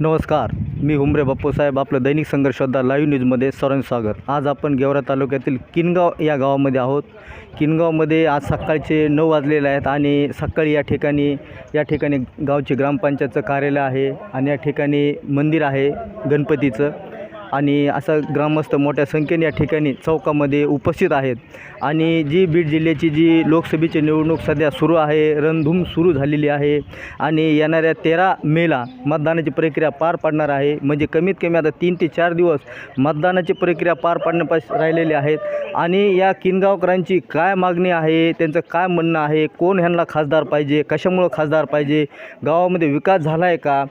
नमस्कार मी हुमरे बाप्पूसाहेब आपलं दैनिक संघर्ष लाईव्ह न्यूजमध्ये सरण स्वागत. आज आपण गेवरा तालुक्यातील किनगाव या गावामध्ये आहोत. किनगावमध्ये आज सकाळचे नऊ वाजलेले आहेत आणि सकाळी या ठिकाणी या ठिकाणी गावचे ग्रामपंचायतचं कार्यालय आहे आणि या ठिकाणी मंदिर आहे गणपतीचं. आणि असं ग्रामस्थ मोठ्या संख्येने या ठिकाणी चौकामध्ये उपस्थित आहेत. आणि जी बीड जिल्ह्याची जी लोकसभेची निवडणूक सध्या सुरू आहे रणधूम सुरू झालेली आहे आणि येणाऱ्या तेरा मेला मतदानाची प्रक्रिया पार पाडणार आहे. म्हणजे कमीत कमी आता तीन ते चार दिवस मतदानाची प्रक्रिया पार पाडण्यापास राहिलेली आहेत. आणि या किनगावकरांची काय मागणी आहे त्यांचं काय म्हणणं आहे कोण ह्यांना खासदार पाहिजे कशामुळं खासदार पाहिजे गावामध्ये विकास झाला आहे का?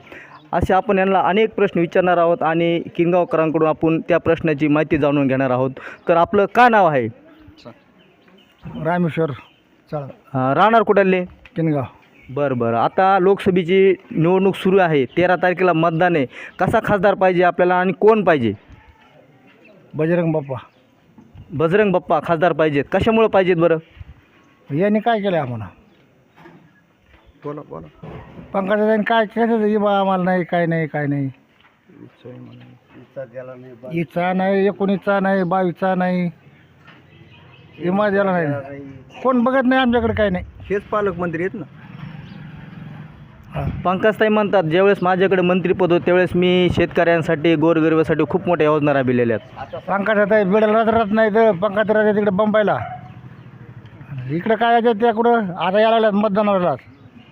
असे आपण यांना अनेक प्रश्न विचारणार आहोत आणि किनगावकरांकडून आपण त्या प्रश्नाची माहिती जाणून घेणार आहोत. तर आपलं काय नाव आहे? रामेश्वर चाळ. राहणार कुठले? किनगाव. बरं बरं. आता लोकसभेची निवडणूक सुरू आहे. तेरा तारखेला मतदान आहे. कसा खासदार पाहिजे आपल्याला आणि कोण पाहिजे? बजरंग बाप्पा. बजरंग बाप्पा खासदार पाहिजेत. कशामुळं पाहिजेत बरं? यांनी काय केलं आम्हाला? बोला बोला. पंकजाताईने काय केलं हे बा आम्हाला नाही काय नाही काय नाही. इच्छा नाही एकोणीसचा नाही बावीसचा नाही. इमा द्यायला नाही. कोण बघत नाही आमच्याकडे काय नाही. हेच पालकमंत्री आहेत ना. पंकजताई म्हणतात ज्यावेळेस माझ्याकडे मंत्रीपद होतं त्यावेळेस मी शेतकऱ्यांसाठी गोरगरिबासाठी खूप मोठ्या योजना राबविलेल्या आहेत. पंकजाताई बिडाला राहत नाही तर पंकज राहते तिकडे बंबाईला. इकडं काय येतात त्या कुठं आता यायला लागल्यात मतदानाला.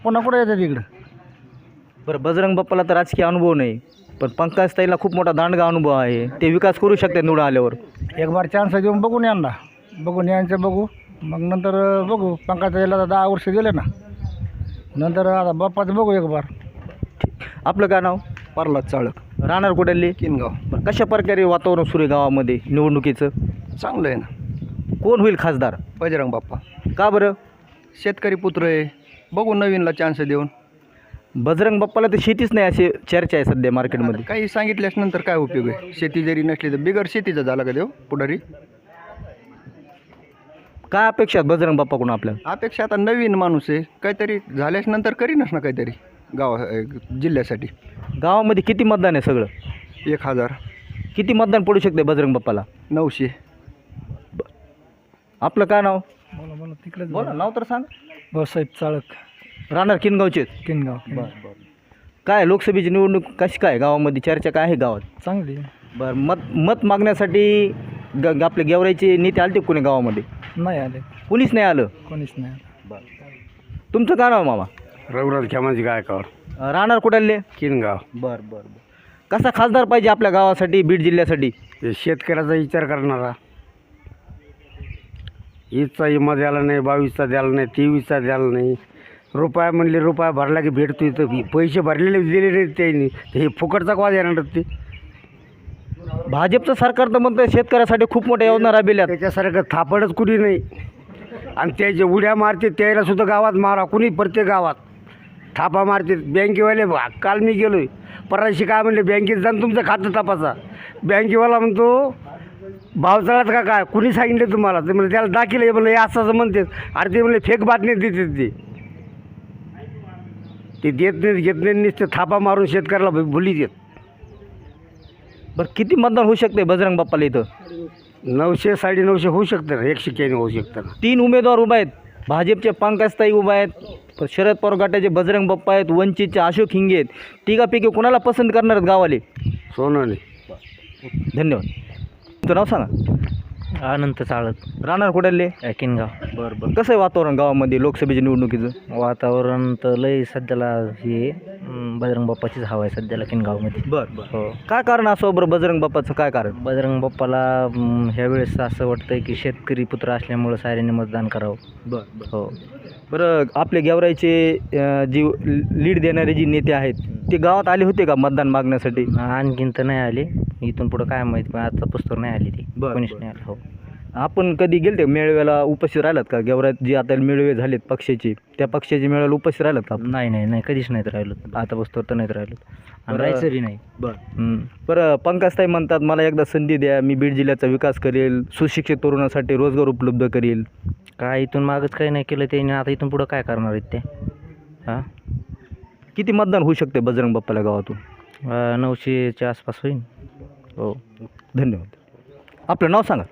पुन्हा कुठं येतात इकडं? बरं बजरंग बाप्पाला तर राजकीय अनुभव नाही पण पंकजताईला खूप मोठा दांडगा अनुभव आहे. ते विकास करू शकतात निवडून आल्यावर. एक बार चान्स देऊन बघून यांना बघून यांचं बघू. मग नंतर बघू. पंकजाला दहा वर्ष गेले ना. नंतर आता बाप्पाचं बघू एक बार. आपलं काय नाव? पार्ला चाळक. राहणार कुठली? किनगाव. बरं कशा प्रकारे वातावरण सुरू आहे गावामध्ये निवडणुकीचं? चांगलं आहे ना. कोण होईल खासदार? बजरंग बाप्पा. का बरं? शेतकरी पुत्र आहे. बघू नवीनला चान्स देऊन. बजरंग बाप्पाला तर शेतीच नाही अशी चर्चा आहे सध्या मार्केटमध्ये काही सांगितल्यास नंतर काय उपयोग आहे? शेती जरी नसली तर बिगर शेतीचं झालं का देव पुढारी? काय अपेक्षा आहेत बजरंग बाप्पाकडून आपल्याला? अपेक्षा आता नवीन माणूस आहे. काहीतरी झाल्यास नंतर करीनच ना काहीतरी गाव जिल्ह्यासाठी. गावामध्ये किती मतदान आहे सगळं? एक हजार. किती मतदान पडू शकते बजरंग बाप्पाला? नऊशे. आपलं काय नाव? बोला बोला तिकडे बोला नाव तर सांग. भाऊसाहेब चाळक. राहणार किनगावचे किनगाव काय लोकसभेची निवडणूक कशी काय गावामध्ये चर्चा काय आहे गावात? चांगली बरं मत मत मागण्यासाठी ग ग- आपले गेवराईचे नेते आलते कोणी गावामध्ये? नाही आले. कुणीच नाही आलं? कोणीच नाही आलं. तुमचं काय नाव मामा? रघुनाथ खेमाजी गायकवाड. अं, राहणार कुठले? किनगाव. बरं बरं बरं. कसा खासदार पाहिजे आपल्या गावासाठी बीड जिल्ह्यासाठी? ते शेतकऱ्याचा विचार करणारा. ईदचा इमा द्यायला नाही बावीसचा द्यायला नाही तेवीसचा द्यायला नाही. रुपया म्हणले रुपया भरला की भेटतो इथं. पैसे भरलेले दिले नाही त्यांनी. हे फुकटचा वाद येणार ते. भाजपचं सरकार तर म्हणतं शेतकऱ्यासाठी खूप मोठ्या योजना राबविल्यात. त्याच्यासारखं थापडच कुणी नाही. आणि त्याचे उड्या मारते त्याला सुद्धा गावात मारा. कुणी प्रत्येक गावात थापा मारते. बँकेवाले काल मी गेलो पराशी काय म्हणले बँकेत जाऊन तुमचं खातं तपासा. बँकेवाला म्हणतो भावचाळात का काय? कुणी सांगितले तुम्हाला? ते म्हणजे त्याला दाखिल आहे. म्हणलं हे असं असं म्हणते अरे ते म्हणले फेक बातमी देते ते. ते देत नाहीत घेत नाही नुसते थापा मारून शेतकऱ्याला भु- भुली देत. बरं किती मतदान होऊ शकते बजरंग बाप्पाला इथं? नऊशे साडेनऊशे होऊ शकतं ना एकशे काही होऊ शकतं ना. तीन उमेदवार उभा आहेत. भाजपचे पंकजताई उभा आहेत. शरद पवार गटाचे बजरंग बाप्पा आहेत. वंचितचे अशोक हिंगे आहेत. तिघापैकी कोणाला पसंत करणार आहेत गावाले? सोनं धन्यवाद. तुमचं नाव सांगा अनंत चाळत. राहणार कुठले किनगाव बरं बरं. कसं आहे वातावरण गावामध्ये लोकसभेच्या निवडणुकीचं? वातावरण तर लय सध्याला हे अं, बजरंग बाप्पाचीच हवा आहे सध्याला किनगावमध्ये बरं बरं. हो. काय कारण असं बरं बजरंग बाप्पाचं? काय कारण? बजरंग बाप्पाला अं, ह्या वेळेस असं वाटतंय की शेतकरी पुत्र असल्यामुळं साऱ्यांनी मतदान करावं. बरं बरं. हो. बरं आपले गेवराईचे अं, जी लीड देणारे जी नेते आहेत ते गावात आले होते का मतदान मागण्यासाठी? आणखीन तर नाही आली. इथून पुढं काय माहिती पण आता पुस्तक नाही आली ती. बरं, कोणीच बरं. नाही आलं हो. आपण कधी गेलते मेळाव्याला? उपस्थित राहिलात का? गेवरात जे आता मेळावे झालेत पक्षाचे त्या पक्षाचे मेळाव्याला उपस्थित राहिलात का आपण? नाही नाही नाही. कधीच नाहीत राहिलो आता पुस्तक तर नाहीत राहिलो आणि बरं. नाही. बरं. बरं पंकजताई म्हणतात मला एकदा संधी द्या. मी बीड जिल्ह्याचा विकास करेल. सुशिक्षित तरुणासाठी रोजगार उपलब्ध करेल. काय इथून मागच काही नाही केलं त्यांनी. आता इथून पुढं काय करणार आहेत ते? हां? किती मतदान होऊ शकते बजरंग बाप्पाला गावातून? अं, नऊशेच्या आसपास होईल हो. धन्यवाद. आपलं नाव सांगा.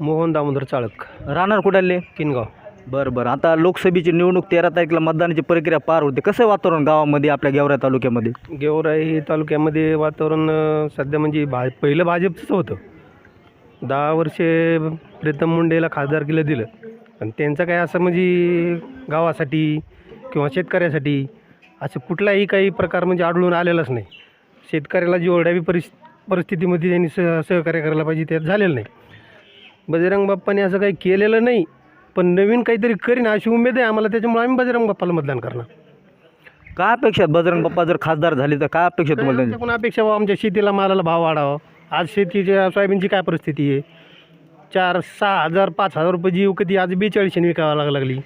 मोहन दामोदर चाळक. राहणार कुठाले किनगाव. बरं बरं. आता लोकसभेची निवडणूक तेरा तारखेला मतदानाची प्रक्रिया पार होते. कसं वातावरण गावामध्ये आपल्या गेवरा तालुक्यामध्ये? गेवराई तालुक्यामध्ये वातावरण अ, सध्या म्हणजे भा पहिलं भाजपचंच होतं. दहा वर्षे प्रीतम मुंडेला खासदारकीला दिलं. आणि त्यांचं काय असं म्हणजे गावासाठी किंवा शेतकऱ्यासाठी असं कुठलाही काही प्रकार म्हणजे आढळून आलेलाच नाही. शेतकऱ्याला जेवढ्या बी परिस परिस्थितीमध्ये त्यांनी सह सहकार्य करायला पाहिजे त्यात झालेलं नाही. बजरंग बाप्पाने असं काही केलेलं नाही पण नवीन काहीतरी करीन अशी उमेद आहे आम्हाला त्याच्यामुळे आम्ही बजरंग बाप्पाला मतदान करणार. काय अपेक्षा आहेत? बजरंग बाप्पा जर खासदार झाले तर काय अपेक्षा तुम्हाला त्यांच्या? पण अपेक्षा बा आमच्या शेतीला मालाला भाव वाढावा. आज शेतीच्या सोयाबीनची काय परिस्थिती आहे? चार सहा हजार पाच हजार रुपये जी कधी आज बेचाळीसशे विकावं लाग लागली.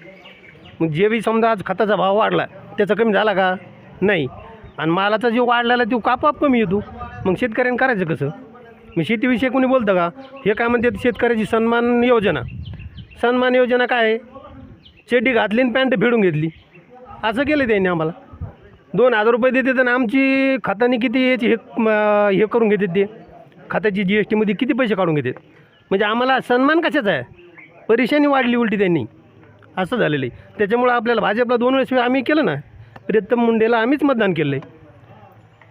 मग जे बी समजा आज खताचा भाव वाढला त्याचा कमी झाला का? नाही. आणि मालाचा जो वाढलेला तो आपोआप कमी येतो. मग शेतकऱ्यांनी करायचं कसं? मग शेतीविषयी कोणी बोलतं का? हे काय म्हणतात शेतकऱ्याची सन्मान योजना. सन्मान योजना काय आहे? चेडी घातली आणि पॅन्ट फेडून घेतली. असं केलं त्यांनी आम्हाला. दोन हजार रुपये देते आणि आमची खात्याने किती याची हे हे करून घेतात ते? खात्याची जी एस टीमध्ये किती पैसे काढून घेतात? म्हणजे आम्हाला सन्मान कशाचा आहे? परेशानी वाढली उलटी त्यांनी. असं झालेलं आहे. त्याच्यामुळं आपल्याला भाजपला दोन वेळेस आम्ही केलं ना प्रियतम मुंडेला आम्हीच मतदान केलं आहे.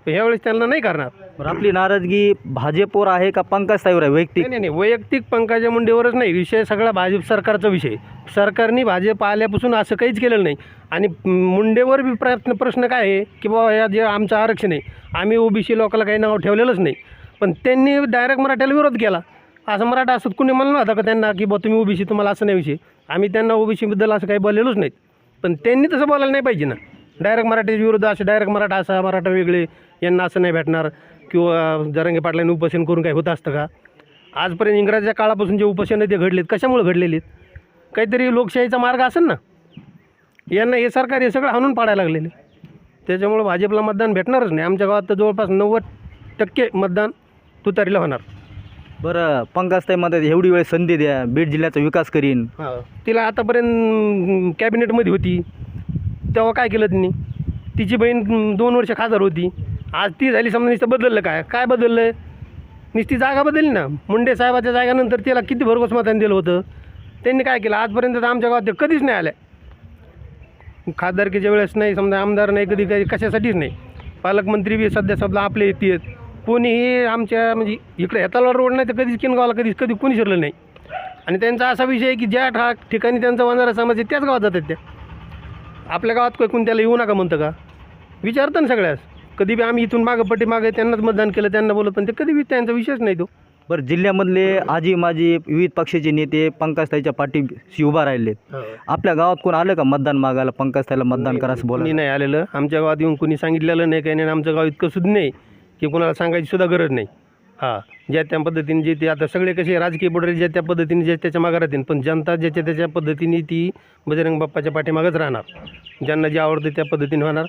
ह्यावेळेस त्यांना नाही करणार. बरं आपली नाराजगी भाजपवर आहे का पंकज ताईवर आहे वैयक्तिक? नाही नाही नाही वैयक्तिक पंकजा मुंडेवरच नाही. विषय सगळा भाजप सरकारचा विषय सरकारने भाजप आल्यापासून असं काहीच केलेलं नाही. आणि मुंडेवर बी प्रश्न प्रश्न काय आहे की बाबा या जे आमचं आरक्षण आहे आम्ही ओबीसी लोकांना काही नाव ठेवलेलंच नाही. पण त्यांनी डायरेक्ट मराठ्याला विरोध केला. असं मराठा असत कुणी म्हणलं नव्हतं का त्यांना की बा तुम्ही ओबीसी तुम्हाला असं नाही विषय. आम्ही त्यांना ओबीसीबद्दल असं काही बोललेलोच नाहीत. पण त्यांनी तसं बोलायला नाही पाहिजे ना. डायरेक्ट मराठीच्या विरुद्ध असे डायरेक्ट मराठा असा मराठा वेगळे यांना असं नाही भेटणार. किंवा जरंगे पाटलांनी उपोषण करून काही होत असतं का? आजपर्यंत इंग्रजाच्या काळापासून जे उपोषण ते घडलेत कशामुळे घडलेले आहेत काहीतरी लोकशाहीचा मार्ग असेल ना? यांना हे सरकार हे सगळं हाणून पाडायला लागलेले. त्याच्यामुळं भाजपला मतदान भेटणारच नाही. आमच्या गावात तर जवळपास नव्वद टक्के मतदान तुतारीला होणार. बरं पंकज ताई म्हणतात एवढी वेळ संधी द्या बीड जिल्ह्याचा विकास करीन. तिला आतापर्यंत कॅबिनेटमध्ये होती. तेव्हा काय केलं त्यांनी तिची बहीण अं, दोन वर्ष खासदार होती. आज ती झाली समजा नुसतं बदललं काय? काय बदललं आहे नुसती जागा बदलली ना? मुंडे साहेबाच्या जागानंतर तिला किती भरघोस मतांनी दिलं होतं? त्यांनी काय केलं? आजपर्यंत तर आमच्या गावात ते कधीच नाही आल्या. खासदारकीच्या वेळेस नाही समजा आमदार नाही कधी काही कशासाठीच नाही. पालकमंत्री बी सध्या समजा आपले येते आहेत. कोणीही आमच्या म्हणजे इकडे हेताला रोड नाही तर कधीच किनगावला कधीच कधी कोणी शिरलं नाही. आणि त्यांचा असा विषय आहे की ज्या ठा ठिकाणी त्यांचा वंजारा समाज आहे त्याच गावात जातात त्या. आपल्या गावात काही कोणी त्याला येऊ नका म्हणतं का? विचारतं ना सगळ्यास कधी बी आम्ही इथून मागं पट्टी मागे त्यांनाच मतदान केलं त्यांना बोलत पण ते कधी बी त्यांचा विषयच नाही तो. बरं जिल्ह्यामधले आजी माजी विविध पक्षाचे नेते पंकज ताईच्या पाठीशी उभा राहिलेत. आपल्या गावात कोण आलं का मतदान मागायला पंकज ताईला मतदान करा असं बोला नाही आलेलं. आमच्या गावात येऊन कोणी सांगितलेलं नाही काही नाही आमचं गाव इतकं सुद्धा नाही की कोणाला सांगायची सुद्धा गरज नाही. हां ज्या त्या पद्धतीने जे ते आता सगळे कसे राजकीय पुढारी ज्या त्या पद्धतीने ज्या त्याच्या मागं राहतील पण जनता ज्याच्या त्याच्या पद्धतीने ती बजरंग बाप्पाच्या पाठीमागच राहणार. ज्यांना जे आवडतं त्या पद्धतीने होणार.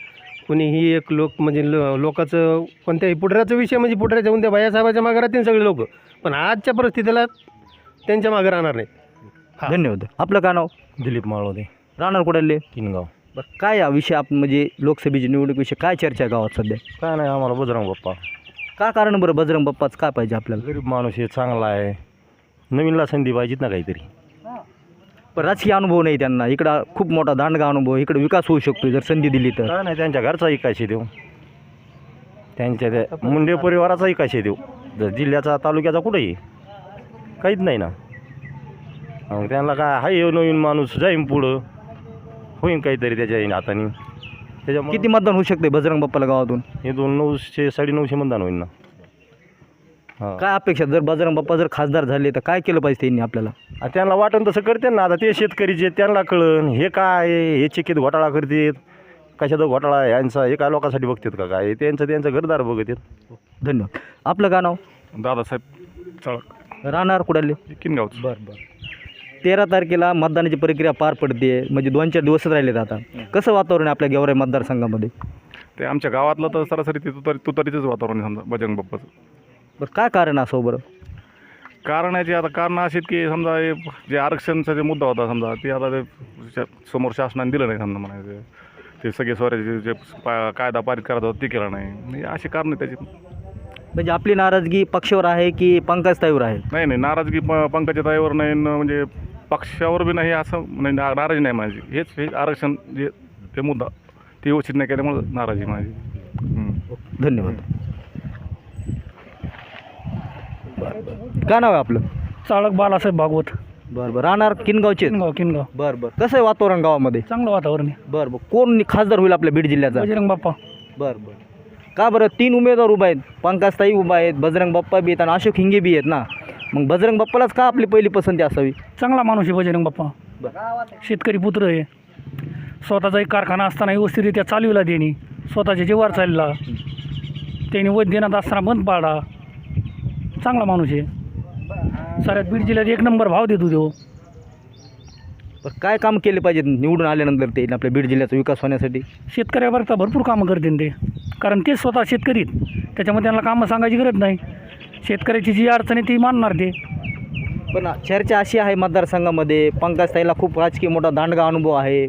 कुणीही एक लोक म्हणजे लो लोकाचं कोणत्याही पुढऱ्याचा विषय म्हणजे पुढऱ्याच्या कोणत्या भैयासाहेबाच्या मागं राहतील सगळे लोक. पण आजच्या परिस्थितीला त्यांच्या मागं राहणार नाहीत. धन्यवाद. आपलं काय नाव? दिलीप माळोदे राहणार कुठले किनगाव. बरं काय या विषय आपण म्हणजे लोकसभेची निवडणुकीविषयी काय चर्चा आहे गावात सध्या? काय नाही आम्हाला बजरंग बाप्पा. का कारण बरं बजरंग बाप्पाच काय पाहिजे आपल्याला? गरीब माणूस आहे चांगला आहे. नवीनला संधी पाहिजेत ना काहीतरी. पण राजकीय अनुभव नाही त्यांना. इकडं खूप मोठा दांडगा अनुभव इकडे विकास होऊ शकतो जर संधी दिली तर. काय नाही त्यांच्या घरचा विकास देऊ त्यांच्या त्या मुंडे परिवाराचा विकास देऊ जर जिल्ह्याचा तालुक्याचा कुठेही काहीच नाही ना. मग त्यांना काय हाय नवीन माणूस जाईन पुढं. होईन काहीतरी त्याच्या हाताने. त्याच्यामुळे किती मतदान होऊ शकते बजरंग बाप्पाला गावातून? हे दोन नऊशे साडेनऊशे मतदान होईल ना. हां. काय अपेक्षा जर बजरंग बाप्पा जर खासदार झाले तर काय केलं पाहिजे त्यांनी आपल्याला? त्यांना वाटण तसं करते ना. आता ते शेतकरी जे त्यांना कळण हे काय हे चिकीत घोटाळा करतात. कशाचा घोटाळा आहे? यांचा हे काय लोकांसाठी बघतात का काय? त्यांचं त्यांचं घरदार बघतात. धन्यवाद. आपलं काय नाव? दादासाहेब चळक. राहणार कुडाले किनगावचं. बरं बरं. तेरा तारखेला मतदानाची प्रक्रिया पार पडते म्हणजे दोन चार दिवसच राहिलेत आता. कसं वातावरण आहे आपल्या गेवराई मतदारसंघामध्ये? ते आमच्या गावातलं तर सरासरी ते तुतारी तुतारीचंच वातावरण आहे समजा बजरंग बाप्पाचं बरं काय कारण असं बरं? कारण आहे ते आता कारण अशी आहेत की समजा हे जे आरक्षणचा जे मुद्दा होता समजा ते आता ते शा- समोर शासनाने दिलं नाही समजा म्हणायचं. ते सगळे स्वराज्य जे पा- कायदा पारित करत होता ते केला नाही. म्हणजे अशी कारण त्याची. म्हणजे आपली नाराजगी पक्षावर आहे की पंकजताईवर आहे? नाही नाही नाराजगी प पंकजाताईवर नाही न म्हणजे पक्षावर बी नाही असं नाही ना- नाराजी नाही माझी. हेच हे आरक्षण जे ते मुद्दा. ते व्यवस्थित नाही केल्यामुळे नाराजी माझी. धन्यवाद. बरं बरं. काय नाव आहे आपलं? चाळक बालासाहेब भागवत. बरं बरं. राहणार किनगावचे? किनगाव किनगाव. बरं बरं. कसं आहे वातावरण गावामध्ये? चांगलं वातावरण आहे. बरं बरं. कोण खासदार होईल आपल्या बीड जिल्ह्याचा? बजरंग बाप्पा. बरं बरं. का बरं? तीन उमेदवार उभा आहेत. पंकजताई उभा आहेत बजरंग बाप्पा बी आहेत आणि अशोक हिंगे बी आहेत ना? मग बजरंग बाप्पालाच का आपली पहिली पसंती असावी? चांगला माणूस आहे बजरंग बाप्पा. शेतकरी पुत्र आहे. स्वतःचा एक कारखाना असताना व्यवस्थितरित्या चालविला त्यांनी. स्वतःच्या जीवावर चालला त्यांनी वैद्यनाथ असताना बंद पाडला. चांगला माणूस आहे. साऱ्यात बीड जिल्ह्यात एक नंबर भाव देतो तो. बरं काय काम केले पाहिजेत निवडून आल्यानंतर ते आपल्या बीड जिल्ह्याचा विकास होण्यासाठी? शेतकऱ्यावरता भरपूर कामं करतील ते. कारण ते स्वतः शेतकरी. त्याच्यामुळे त्यांना कामं सांगायची गरज नाही. शेतकऱ्याची जी अडचण आहे ती मानणार ते. पण चर्चा अशी आहे मतदारसंघामध्ये पंकजताईला खूप राजकीय मोठा दांडगा अनुभव आहे.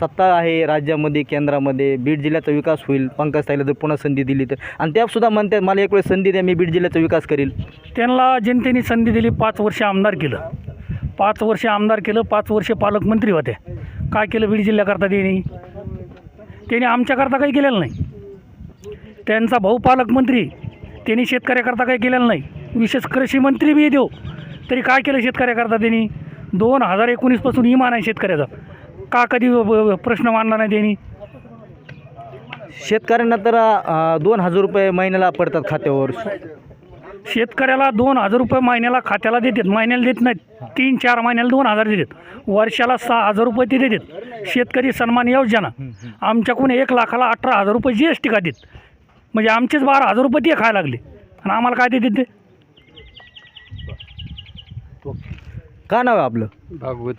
सत्ता आहे राज्यामध्ये केंद्रामध्ये. बीड जिल्ह्याचा विकास होईल. पंकजताईला जर पुन्हा संधी दिली तर. आणि त्या सुद्धा म्हणतात मला एक वेळ संधी द्या मी बीड जिल्ह्याचा विकास करील. त्यांना जनतेने संधी दिली पाच वर्ष आमदार केलं. पाच वर्ष आमदार केलं पाच वर्ष पालकमंत्री होते. काय केलं बीड जिल्ह्याकरता त्यांनी? त्यांनी आमच्याकरता काही केलेलं नाही. त्यांचा भाऊ पालकमंत्री त्यांनी शेतकऱ्याकरता काही केलेलं नाही. विशेष कृषी मंत्री बी देऊ तरी काय केलं शेतकऱ्याकरता त्यांनी? दोन हजार एकोणीसपासून इमान आहे शेतकऱ्याचा. का कधी प्रश्न मांडला नाही त्यांनी? शेतकऱ्यांना तर दोन हजार रुपये महिन्याला पडतात खात्यावर. शेतकऱ्याला दोन हजार रुपये महिन्याला खात्याला देतात. महिन्याला देत नाहीत. तीन चार महिन्याला दोन हजार देतात. वर्षाला सहा हजार रुपये ते देतात. शेतकरी सन्मान योजना आमच्याकडून एक लाखाला अठरा हजार रुपये जी एस टी देत? म्हणजे आमचेच बारा हजार रुपये ते खायला लागले. आणि आम्हाला काय देतात ते? का नाव आहे आपलं? भागवत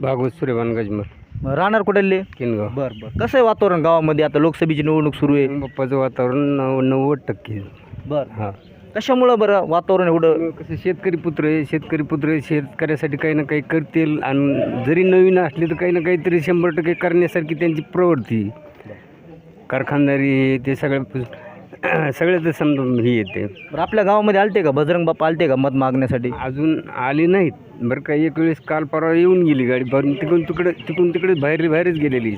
भागवत सूर्यभान गजमर राहणार कुठले? किनगाव. बरं बरं. कसं आहे वातावरण गावामध्ये? आता लोकसभेची निवडणूक सुरू आहे. बाप्पाचं वातावरण नव नव्वद टक्के. बरं. हां. कशामुळं बरं वातावरण एवढं? कसं शेतकरी पुत्र आहे शेतकरी पुत्र आहे शेतकऱ्यासाठी काही ना काही करतील. आणि जरी नवीन असले तर काही ना काहीतरी शंभर टक्के करण्यासारखी त्यांची प्रवृत्ती. कारखानदारी हे ते सगळं सगळं ते समजा हे येते. बरं आपल्या गावामध्ये आलते का? बजरंग बाप्पा आलते का मत मागण्यासाठी? अजून आली नाहीत. बरं का एक वेळेस काल परवा येऊन गेली गाडी भरून. तिकडून तिकडे तिकडून तिकडे बाहेर बाहेरच गेलेली.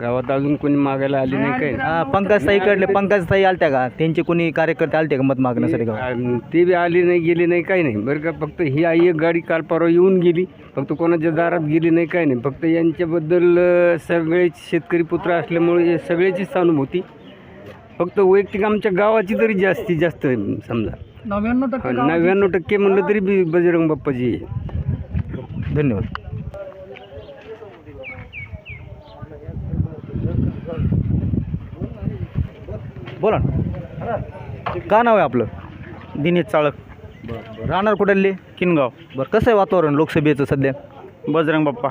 गावात अजून कोणी मागायला आली नाही काय? हा, पंकज ताईकडले पंकज ताई आलत्या का? त्यांचे कोणी कार्यकर्ते आलते का मत मागण्यासाठी गावात? आणि ते बी आली नाही गेली नाही काही नाही. बरं का फक्त ही आई एक गाडी काल परवा येऊन गेली. फक्त कोणाच्या दारात गेली नाही काही नाही. फक्त यांच्याबद्दल अं, सगळे शेतकरी पुत्र असल्यामुळे हे सगळ्याची सहानुभूती. फक्त वैयक्तिक आमच्या गावाची तरी जास्तीत जास्त आहे, समजा. नव्याण्णव टक्के नव्याण्णव टक्के म्हणलं तरी बी बजरंग बाप्पाची आहे. धन्यवाद. बोला ना. का नाव आहे आपलं? दिनेश चाळक. राहणार कुठले किनगाव. बरं कसं आहे वातावरण लोकसभेचं सध्या? बजरंग बाप्पा.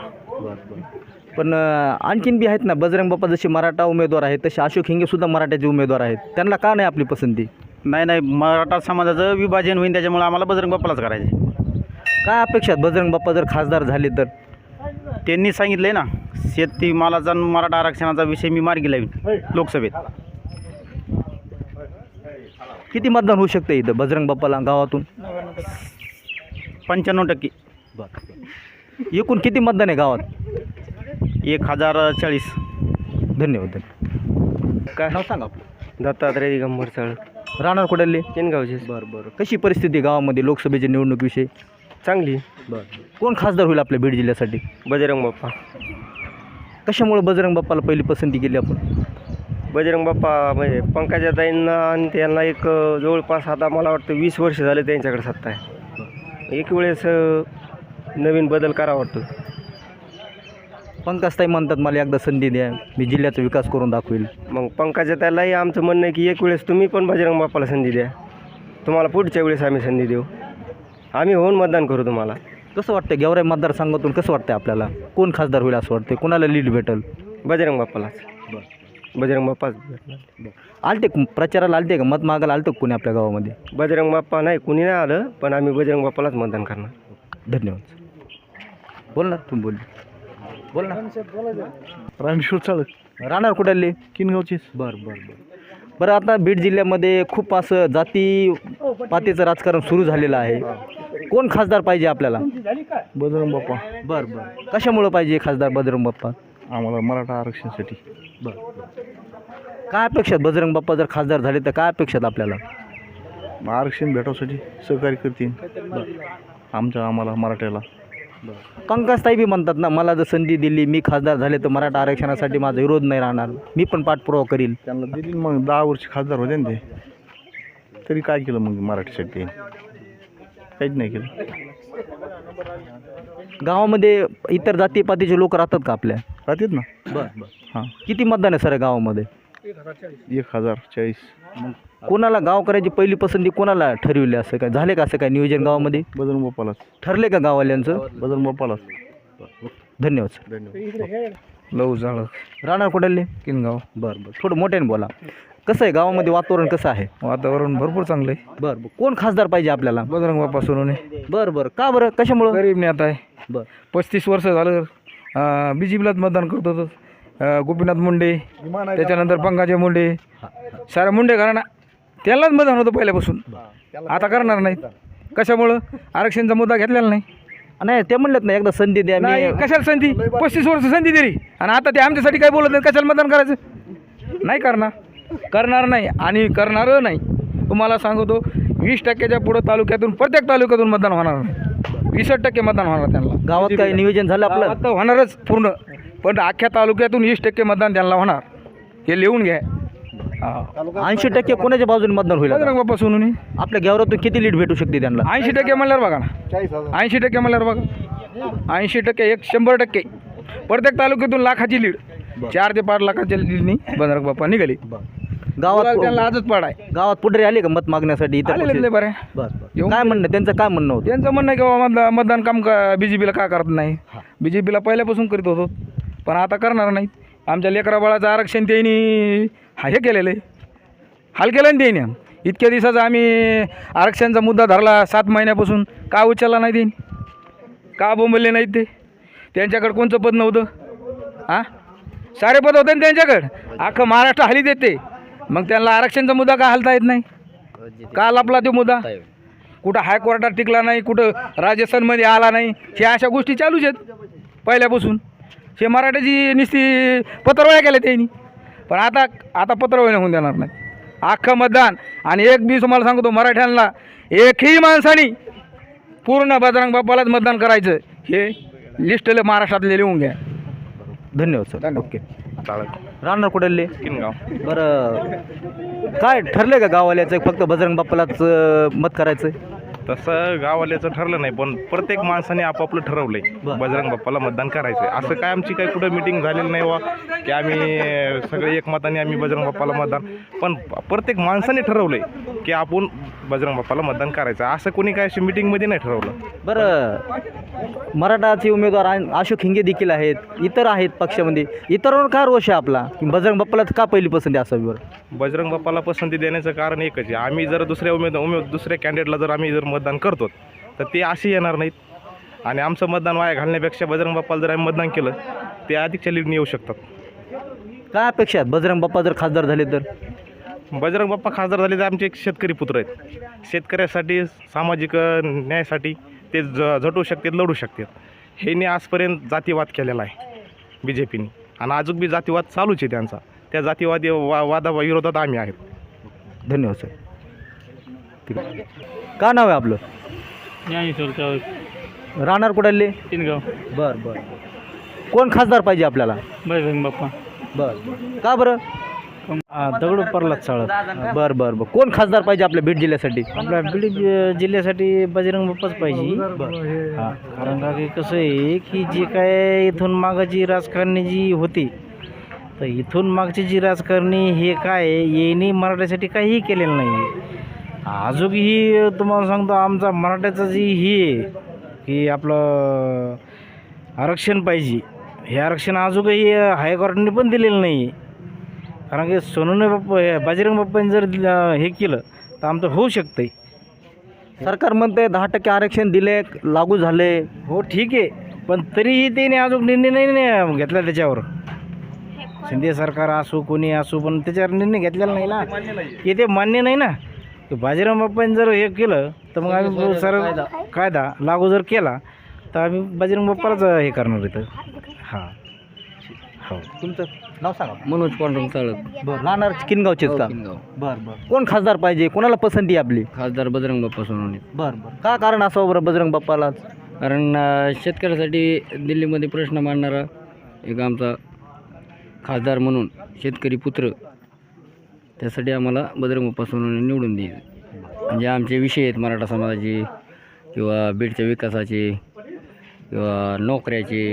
पण अं, आणखीन बी आहेत ना बजरंग बाप्पा जसे मराठा उमेदवार आहेत तसे अशोक हिंगे सुद्धा मराठ्याचे उमेदवार आहेत. त्यांना का नाही आपली पसंती? नाही नाही मराठा समाजाचं विभाजन होईल त्याच्यामुळे आम्हाला बजरंग बाप्पालाच करायचं काय अपेक्षा आहेत? बजरंग बाप्पा जर खासदार झाले तर? त्यांनी सांगितलंय ना शेतीमालाचा आणि मराठा आरक्षणाचा विषय मी मार्गी लावीन लोकसभेत. किती मतदान होऊ शकतं इथं बजरंग बाप्पाला गावातून? पंच्याण्णव टक्के. एकूण किती मतदान आहे गावात? एक हजार चाळीस. धन्यवाद धन्यवाद. काय नाव सांगा आपलं? दत्तात्रय दिगंबर चाळ राहणार कुठले? किनगावचे बरं बरं. कशी परिस्थिती आहे गावामध्ये लोकसभेच्या निवडणुकीविषयी? चांगली. बरं. कोण खासदार होईल आपल्या बीड जिल्ह्यासाठी? बजरंग बाप्पा. कशामुळे बजरंग बाप्पाला पहिली पसंती केली आपण? बजरंग बाप्पा म्हणजे पंकजाताईंना आणि त्यांना एक जवळपास आता मला वाटतं वीस वर्ष झाले त्यांच्याकडे सत्ता आहे. एक वेळेस नवीन बदल करा वाटतो. पंकजताई म्हणतात मला एकदा संधी द्या मी जिल्ह्याचा विकास करून दाखवेल. मग पंकजाताईलाही आमचं म्हणणं आहे की एक वेळेस तुम्ही पण बजरंग बाप्पाला संधी द्या. तुम्हाला पुढच्या वेळेस आम्ही संधी देऊ. आम्ही होऊन मतदान करू तुम्हाला. कसं वाटतं गेवराई मतदारसंघातून कसं वाटतं आपल्याला? कोण खासदार होईल असं वाटतं कोणाला लीड भेटेल? बजरंग बाप्पालाच. बजरंग बाप्पाच आलते का- प्रचाराला आलते का? मत मागायला आलतं का कोणी आपल्या गावामध्ये? बजरंग बाप्पा नाही कुणी नाही आलं पण आम्ही बजरंग बाप्पालाच मतदान करणार. धन्यवाद. बोल ना तुम्ही बोल. बोल ना. रणशूर चाळक राहणार कुठले किनगावचीच. बरं बरं बरं. बरं आता बीड जिल्ह्यामध्ये खूप असं जाती पातीचं राजकारण सुरू झालेलं आहे. कोण खासदार पाहिजे आपल्याला? बजरंग बाप्पा. बरं बरं. कशामुळं पाहिजे खासदार बजरंग बाप्पा? आम्हाला मराठा आरक्षणासाठी. काय अपेक्षात बजरंग बाप्पा जर खासदार झाले तर काय अपेक्षात आपल्याला? आरक्षण भेटावसाठी सहकार्य करतील. आमच्या आम्हाला मराठ्याला. पंकजताई बी म्हणतात ना मला जर संधी दिली मी खासदार झाले तर मराठा आरक्षणासाठी माझा विरोध नाही राहणार. मी पण पाठपुरावा करील. त्यांना दिली मग दहा वर्ष खासदार होते ना ते. तरी काय केलं मग मराठीसाठी? काहीच नाही केलं. गावामध्ये इतर जातीपातीचे लोक राहतात का आपल्या? राहतात ना. बरं बरं. हां. किती मतदान आहे सर गावामध्ये? एक हजार चाळीस. कोणाला गाव करायची पहिली पसंती कोणाला ठरविली असं काय? झाले का असं काय नियोजन गावामध्ये? बजरंग बाप्पालाच. ठरले का गाववाल्यांचं? बजरंग बाप्पालाच. धन्यवाद सर. धन्यवाद. लव झालं राहणार कुठले? किनगाव. बरं बरं. थोडं मोठ्याने बोला. कसं आहे? गावामध्ये वातावरण कसं आहे? वातावरण भरपूर चांगलं आहे. बरं बरं. कोण खासदार पाहिजे आपल्याला? बजरंग बाप्पा सोनवणे. बरं बरं. का बरं? कशामुळं? गरीब नेता आहे. बरं. पस्तीस वर्ष झालं बी जे पीलाच मतदान करत होतं. गोपीनाथ मुंडे त्याच्यानंतर पंकजा मुंडे. सारे मुंडे घराणा त्यांनाच मतदान होतं पहिल्यापासून. आता करणार नाहीत. कशामुळं? आरक्षणचा मुद्दा घेतलेला नाही. नाही ते म्हणलेत ना एकदा संधी द्या नाही मी कशाला संधी? पस्तीस वर्ष संधी दिली. आणि आता ते आमच्यासाठी काय बोलत नाही कशाला मतदान करायचं? नाही करणार. करणार नाही आणि करणारं नाही. तुम्हाला सांगतो वीस टक्क्याच्या पुढं तालुक्यातून प्रत्येक तालुक्यातून मतदान होणार नाही. वीस टक्के मतदान होणार त्यांना. गावात काही नियोजन झालं आपलं? तर होणारच पूर्ण. पण अख्ख्या तालुक्यातून वीस टक्के मतदान त्यांना होणार. हे लिहून घ्या. ऐंशी टक्के कोणाच्या बाजूने मतदान होईल आता? बजरंग बाप्पा सोनूने. आपल्या गावातून किती लीड भेटू शकते त्यांना? ऐंशी टक्के म्हणल्यावर बघा ना. ऐंशी टक्के म्हणल्यावर बघा. ऐंशी टक्के एक शंभर टक्के. प्रत्येक तालुक्यातून लाखाची लीड. चार ते पाच लाखाच्या लीडनी बजरंग बाप्पा निघाली. गावात त्यांना आजच पाडाय. गावात पुढे आले का मत मागण्यासाठी इतर आलेले पक्ष? लय बरे. बस बस. येऊन काय म्हणणं? त्यांचं काय म्हणणं होतं? त्यांचं म्हणणं आहे की बाबा मतदा- मतदान काम का बी जे पीला का करत नाही? बी जे पीला पहिल्यापासून करीत होतो. पण आता करणार नाहीत. आमच्या लेकरा बाळाचं आरक्षण त्यांनी हा हे केलेलं आहे. हाल केलं ना त्यांनी. इतक्या दिवसाचा आम्ही आरक्षणचा मुद्दा धरला सात महिन्यापासून. का उचलला नाही त्यांनी? का बोंबलले नाहीत ते? त्यांच्याकडे कोणचं पद नव्हतं? हां सारे पद होते ना त्यांच्याकडं. अख्खं महाराष्ट्र हाली देते मग त्यांना आरक्षणचा मुद्दा का हलता येत नाही? का लपला तो मुद्दा? कुठं हायकोर्टात टिकला नाही कुठं राजस्थानमध्ये आला नाही? हे अशा गोष्टी चालूच आहेत पहिल्यापासून. हे मराठ्याची नुसती पत्रवळ्या केल्या त्यांनी. पण आता आता पत्रवळ्या होऊन देणार नाही. अख्खं मतदान आणि एक बी तुम्हाला सांगतो मराठ्यांना एकही माणसानी पूर्ण बजरंग बाप्पालाच मतदान करायचं हे लिस्टले महाराष्ट्रातले लिहून घ्या. धन्यवाद सर ओके राहणार कुठले किनगाव. बरं काय ठरले का गाववाल्याचं? फक्त बजरंग बाप्पालाच मत करायचं तसं गाववाल्याचं ठरलं नाही पण प्रत्येक माणसाने आपापलं ठरवलंय. बजरंग बाप्पाला मतदान करायचं आहे असं काय आमची काही कुठं मिटिंग झालेली नाही वा की आम्ही सगळे एकमताने आम्ही बजरंग बाप्पाला मतदान. पण प्रत्येक माणसाने ठरवलंय की आपण बजरंग बाप्पाला मतदान करायचं. असं कोणी काय अशी मिटिंगमध्ये नाही ठरवलं. बरं. मराठाचे उमेदवार अशोक हिंगे देखील आहेत. इतर आहेत पक्षामध्ये. इतरांवर काय रोष आहे आपला? की बजरंग बाप्पालाच का पहिली पसंती असावी बरं? बजरंग बाप्पाला पसंती देण्याचं कारण एकच आहे. आम्ही जर दुसऱ्या उमेद उमेद दुसऱ्या कॅन्डिडेटला जर आम्ही जर मतदान करतो तर ते असे येणार नाहीत. आणि आमचं मतदान वाया घालण्यापेक्षा बजरंग बाप्पाला जर आम्ही मतदान केलं ते अधिकच्या लीडने येऊ शकतात. काय अपेक्षा आहेत? बजरंग बाप्पा जर खासदार झाले तर? बजरंग बाप्पा खासदार झाले तर आमचे एक शेतकरी पुत्र आहेत. शेतकऱ्यासाठी सामाजिक न्यायासाठी ते ज झटू शकतात लढू शकतात. ह्यांनी आजपर्यंत जातीवाद केलेला आहे बी जे पीने आणि अजून बी जातीवाद चालूच आहे त्यांचा. त्या जातीवादी वा वादाविरोधात आम्ही आहेत. धन्यवाद सर. ठीक आहे. का नाव आहे आपलं? राहणार कुठले? किनगाव बरं बरं. कोण खासदार पाहिजे आपल्याला? बजरंग बाप्पा. बरं. का बरं? दगडू पडला चाळत. बरं बरं बरं. कोण खासदार पाहिजे आपल्या बीड जिल्ह्यासाठी? आपल्या बीड जि- जिल्ह्यासाठी बजरंग बाप्पाच पाहिजे. हा. कारण का की कसं आहे की जे काय इथून मागाची राजकारणी जी होती तर इथून मागची जी राजकारणी हे काय आहे, यांनी मराठ्यासाठी काहीही केलेलं नाही अजूनही तुम्हाला सांगतो आमचा मराठ्याचं जी ही आहे की आपलं आरक्षण पाहिजे. हे आरक्षण अजूनही हायकोर्टाने पण दिलेलं नाही कारण की सोनूने बाप्पा हे बजरंग बाप्पाने जर हे केलं तर आमचं होऊ शकतं सरकार म्हणते दहा टक्के आरक्षण दिले लागू झाले. हो ठीक आहे. पण तरीही त्याने अजून निर्णय नाही ना घेतला त्याच्यावर. शिंदे सरकार असो कोणी असो पण त्याच्यावर निर्णय घेतलेला नाही ना. की ते मान्य नाही ना. की बाजीराव बाप्पांनी जर हे केलं तर मग आम्ही सर कायदा लागू जर केला तर आम्ही बाजीराव बाप्पालाच हे करणार इथं. हां. हो. तुमचं? नाव सांगा. मनोज पांडुरंग चालत बरं राहणार किनगावचेच का? किनगाव. बरं बरं. कोण खासदार पाहिजे? कोणाला पसंती आहे आपली? खासदार बजरंग बाप्पा सोनवणे. बरं बरं. का कारण असावं बरं बजरंग बाप्पाला? कारण अ, शेतकऱ्यासाठी दिल्लीमध्ये प्रश्न मांडणारा एक आमचा खासदार म्हणून शेतकरी पुत्र त्यासाठी आम्हाला बजरंग बाप्पा सोनवणे निवडून देईल म्हणजे आमचे विषय आहेत मराठा समाजाचे किंवा बीडच्या विकासाचे किंवा नोकऱ्याचे.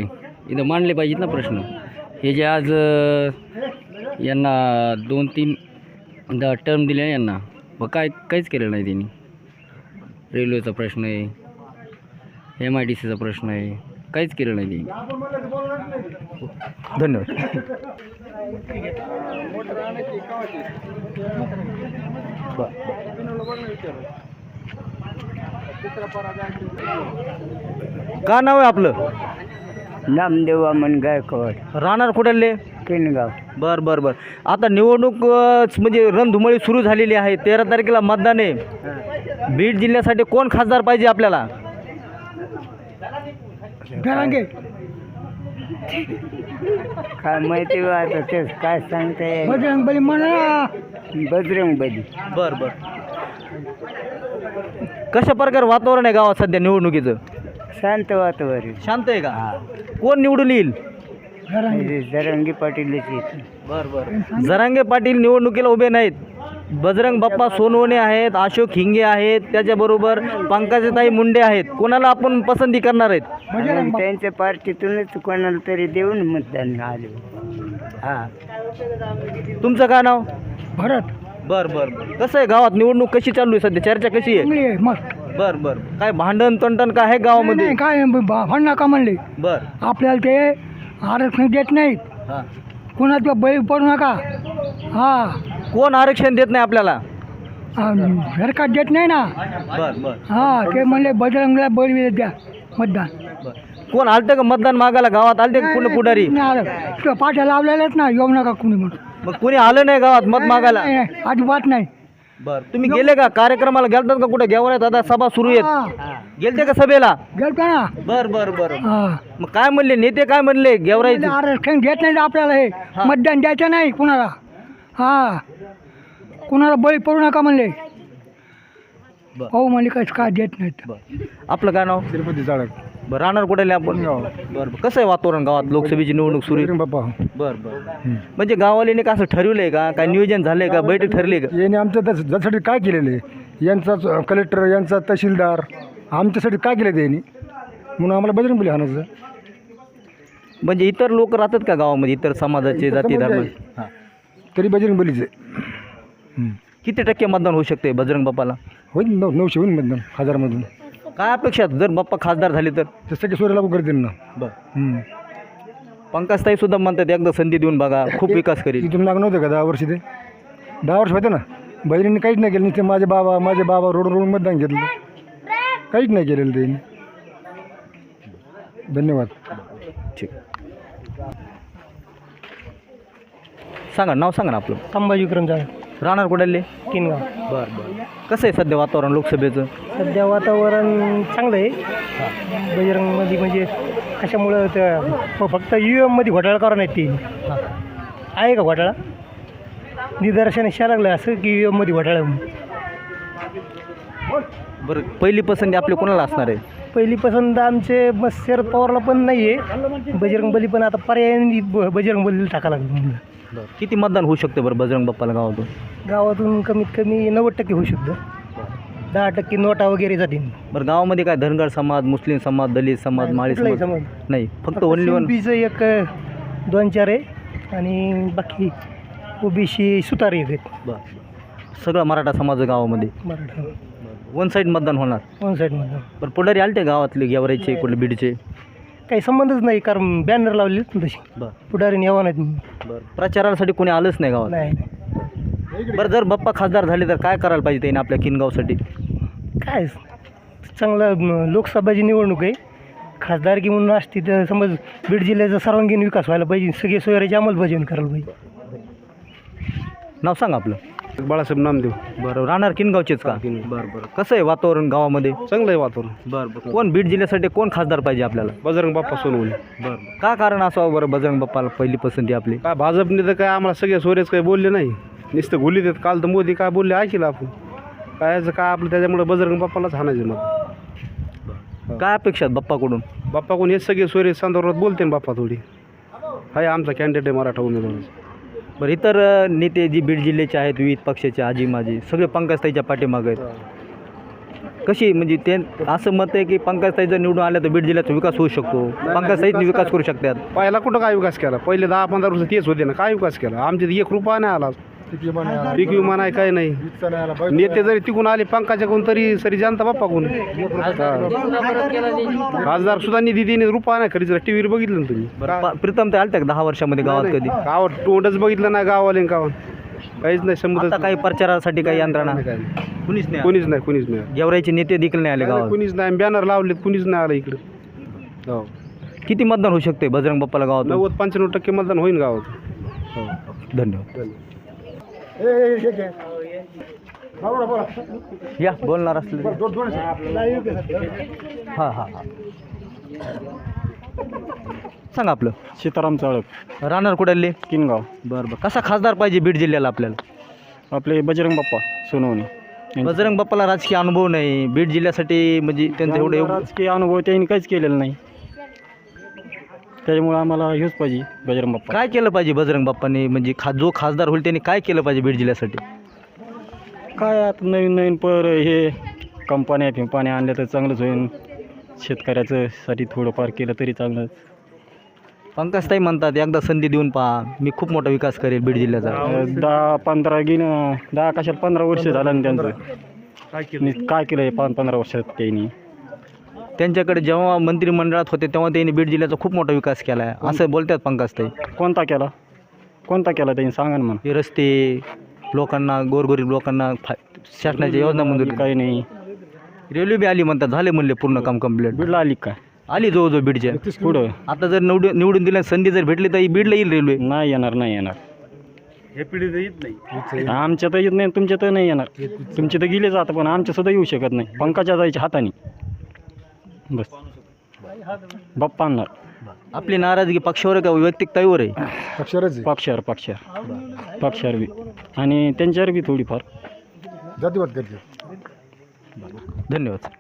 इथं मांडले पाहिजेत ना प्रश्न. हे जे आज यांना दोन तीन द टर्म दिले यांना मग काय काहीच केलं नाही त्यांनी. रेल्वेचा प्रश्न आहे एम आय डी सीचा प्रश्न आहे काहीच केलं नाही त्यांनी. धन्यवाद. का नाव आहे आपलं? नामदेव वामन गायकवाड राहणार कुठले? किनगाव. बर बर बर. आता निवडणूक अ, म्हणजे रणधुमाळी सुरू झालेली आहे. तेरा तारखेला मतदान आहे. बीड जिल्ह्यासाठी कोण खासदार पाहिजे आपल्याला? काय माहिती बा आता तेच काय सांगताय? बजरंग बली म्हणा. बजरंग बली बर बर. कशा प्रकारे वातावरण आहे गावात सध्या निवडणुकीचं? शांत वातावरण. शांत आहे का? कोण निवडून येईल? जरंगी पाटीलच येते. बर बर. जरांगे पाटील निवडणुकीला उभे नाहीत. बजरंग बाप्पा सोनवणे आहेत अशोक हिंगे आहेत त्याच्याबरोबर पंकजाताई मुंडे आहेत. कोणाला आपण पसंती करणार आहेत? त्यांच्या पार्टीतूनच कोणाला तरी देऊन मतदान आले हा. तुमचं काय नाव? भरत. बर बर बर. कसं आहे गावात? निवडणूक कशी चालू आहे सध्या? चर्चा कशी आहे? मस्त बर बर. काय भांडण तंटण काय आहे गावामध्ये? काय भांडणं का म्हणले. बर. आपल्याला ते आरक्षण देत नाहीत. हा. कुणाचा बळी पडू नका. हा. कोण आरक्षण देत नाही आपल्याला? सरकार देत नाही ना. बर बर. हा ते म्हणले बजरंगला बळी द्या मतदान. बर. कोण आलतं का मतदान मागायला? गावात आलते का कुणी पुढारी? नाही आलं ते पाट्या लावलेल्याच ना येऊ नका कुणी म्हणून. मग कुणी आलं नाही गावात मत मागायला? नाही, नाही, अजिबात नाही. बर. तुम्ही गेले का? कार्यक्रमाला गेलतात का कुठे? गेवळ्यात आता सभा सुरू आहेत. हा. गेलते का सभेला? गेलतो ना. बर बर बर. हा. मग काय म्हणले? नेते काय म्हणले? गेवरायचे आरक्षण घेत नाही आपल्याला हे. मतदान द्यायचं नाही कुणाला. हा. कुणाला बळी पडू नका म्हणले. बरं. हो म्हणले काय काय देत नाहीत. बर. आपलं काय नाव? तिरुपती चाळक बरं राहणार कुठे आपण? बर बर. कसं आहे वातावरण गावात? लोकसभेची निवडणूक सुरू आहे? बाप्पा. बर बर. म्हणजे गाववाल्याने का असं ठरवलंय का? काय नियोजन झालंय का? बैठक ठरली का? याने आमच्या त्यासाठी काय केलेलं आहे? यांचा कलेक्टर यांचा तहसीलदार आमच्यासाठी काय केलं त्यांनी म्हणून आम्हाला बजरंग बली आणायचं म्हणजे इतर लोक राहतात का गावामध्ये? इतर समाजाचे जाती धर्म हां. तरी बजरंग बलीच आहे. किती टक्के मतदान होऊ शकते बजरंग बाप्पाला? होईल नऊ नऊशे होईल मतदान हजारमधून. काय अपेक्षा? जर बाप्पा खासदार झाले तर? तसं की सूर्य लागू करतील ना. बर. हम्म. पंकजताई सुद्धा म्हणतात एकदा संधी देऊन बघा खूप विकास करील. इथून लागलं नव्हतं का दहा वर्ष ते? दहा वर्ष होते ना? बहिणींनी काहीच नाही केलं नुसते माझे बाबा माझे बाबा रोड रोड मतदान घेतलं. काहीच नाही केलेलं त्यांनी. धन्यवाद. ठीक. सांगा नाव सांगा ना आपलं. संभाजी विक्रम जाय राहणार कुठले? किनगाव बर बर. कसं आहे सध्या वातावरण लोकसभेचं? सध्या वातावरण चांगलं आहे. बजरंगमध्ये म्हणजे कशामुळं त्या फ- फक्त यू एममध्ये घोटाळा करा नाहीत ती. आहे का घोटाळा? निदर्शन यायला लागलं असं की यू एममध्ये घोटाळा आहे म्हणून. बरं पहिली पसंती आपली कोणाला असणार आहे? पहिली पसंत आमचे मग शरद पवारला पण नाही आहे बजरंग बली पण आता पर्यायाने ब- बजरंग बलीला टाका लागलं म्हणलं किती मतदान होऊ शकते बरं बजरंग बाप्पाला गावातून? गावातून कमीत कमी नव्वद टक्के होऊ शकतं. दहा टक्के नोटा वगैरे जातील. बरं गावामध्ये काय धनगर समाज मुस्लिम समाज दलित समाज माळी कुठलाही समाज? समाज. नाही फक्त ओनली वन बीचं एक अ, दोन चार आहे आणि बाकी ओबीसी सुतार एक आहेत. बरं सगळं मराठा समाज आहे गावामध्ये? मराठा. वन साईड मतदान होणार? वन साईडमधून बरं पुढारी आलते गावातले गेवरायचे कुठले बीडचे? काही संबंधच नाही कारण बॅनर ना तशी बरं. पुढारीने यावं नाहीत. बरं. प्रचारासाठी कोणी आलंच नाही गावात? नाही बरं जर बाप्पा खासदार झाले तर काय करायला पाहिजे त्यांनी आपल्या किनगावसाठी? काय चांगलं म, लोकसभाची निवडणूक आहे. खासदारकी म्हणून असती तर समज बीड जिल्ह्याचा सर्वांगीण विकास व्हायला पाहिजे. सगळे सोयऱ्याची अंमलबजावणी करायला पाहिजे. नाव सांग आपलं. बाळासाहेब नामदेव. बरं राहणार किनगावचेच का? बरं बरं. कसं आहे वातावरण गावामध्ये? चांगलं आहे वातावरण. बरं बरं. कोण बीड जिल्ह्यासाठी कोण खासदार पाहिजे आपल्याला? बजरंग बाप्पा सोनवणे. बरं का कारण असावं बरं बजरंग बाप्पाला पहिली पसंती आपली? काय भाजपने तर काय आम्हाला सगळे सोयरेच काही बोलले नाही. नुसतं गुली देत काल तर मोदी काय बोलले ऐकलं आपण. काय याचं काय आपलं त्याच्यामुळे बजरंग बाप्पालाच हाणायचं मग. काय अपेक्षा आहेत बाप्पाकडून? बाप्पा कोण हे सगळे सोयरे संदर्भात बोलते ना बाप्पा थोडी. हाय आमचा कॅन्डिडेट आहे मराठा उमेदवार बरं इतर अ, नेते जी बीड जिल्ह्याचे आहेत विविध पक्षाचे आजी माजी सगळे पंकजताईच्या पाठीमागे आहेत. कशी म्हणजे ते असं मत आहे की पंकजताई जर निवडून आल्या तर बीड जिल्ह्याचा विकास होऊ शकतो? पंकजताईच विकास करू. शकतात. पहिला कुठं काय विकास केला? पहिले दहा पंधरा वर्ष तेच होते ना. काय विकास केला? आमच्या इथे एक रुपया नाही आला. पीक विमा नाही. काय नाही नेते जरी तिकून आले पंकाच्या कोण तरी सरी जनता बाप्पा कोण? खासदार सुद्धा निधी देणे रुपया नाही खरीच टी व्हीवर बघितलं ना तुम्ही? बरं प्रीतम ते आलत्या का दहा वर्षामध्ये गावात कधी? गावात तोंडच बघितलं नाही गावाले गावात. काहीच नाही समुद्र आता काही प्रचारासाठी काही यंत्रणा? कुणीच नाही कुणीच नाही कुणीच नाही गेवराईचे नेते देखील नाही आले गावात. कुणीच नाही. बॅनर लावलेत कुणीच नाही आलं इकडं. हो. किती मतदान होऊ शकते बजरंग बाप्पाला गावात नव्वद पंच्याण्णव टक्के मतदान होईल गावात. धन्यवाद. या बोलणार असले हां हां हां. सांगा आपलं. सीताराम चाळक. राहणार कुडाले किनगाव. बरं बरं. कसा खासदार पाहिजे बीड जिल्ह्याला आपल्याला? आपले बजरंग बाप्पा सोनवणे. बजरंग बाप्पाला राजकीय अनुभव नाही. बीड जिल्ह्यासाठी म्हणजे त्यांचं एवढं एवढं राजकीय अनुभव त्यांनी काहीच केलेला नाही. त्याच्यामुळे आम्हाला हेच पाहिजे बजरंग बाप्पा. काय केलं पाहिजे बजरंग बाप्पाने? म्हणजे खा जो खासदार होईल त्यांनी काय केलं पाहिजे बीड जिल्ह्यासाठी? काय आता नवीन नवीन पर हे कंपन्या फिंपाण्या आणल्या तर चांगलंच होईल शेतकऱ्याचं साठी थोडंफार केलं तरी चांगलंच. पंकजताई म्हणतात एकदा संधी देऊन पहा. मी खूप मोठा विकास करेल बीड जिल्ह्याचा. अं, दहा पंधरा गिन दहा कशाला पंधरा वर्ष झालं ना त्यांचं. नि- काय केलं? आहे पाच पंधरा वर्षात त्यांनी? त्यांच्याकडे जेव्हा मंत्रिमंडळात होते तेव्हा त्यांनी बीड जिल्ह्याचा खूप मोठा विकास केला आहे असं बोलतात पंकजताई कोणता केला? कोणता केला त्यांनी? सांगा ना मला. हे रस्ते लोकांना गोरगरीब लोकांना फा शासनाच्या योजना मंजूर काही नाही रेल्वे बी आली म्हणतात झाले म्हणले पूर्ण काम कंप्लीट बीडला आली काय आली जवळजवळ बीडच्या. पुढं आता जर निवडून निवडून दिल्या संधी जर भेटली तर ही बीडला येईल रेल्वे. नाही येणार नाही येणार. हे पिढी येत नाही. आमच्या तर येत नाही तुमच्या तर नाही येणार. तुमचे तर गेले जातं पण आमच्या सुद्धा येऊ शकत नाही. पंकाच्या जायच्या हाताने. बस. बाप्पा आणणार. आपली नाराजगी पक्षावर का? वैयक्तिकताईवर आहे? पक्षावर पक्षावर. पक्षावर बी. आणि त्यांच्यावर बी थोडीफार. धन्यवाद.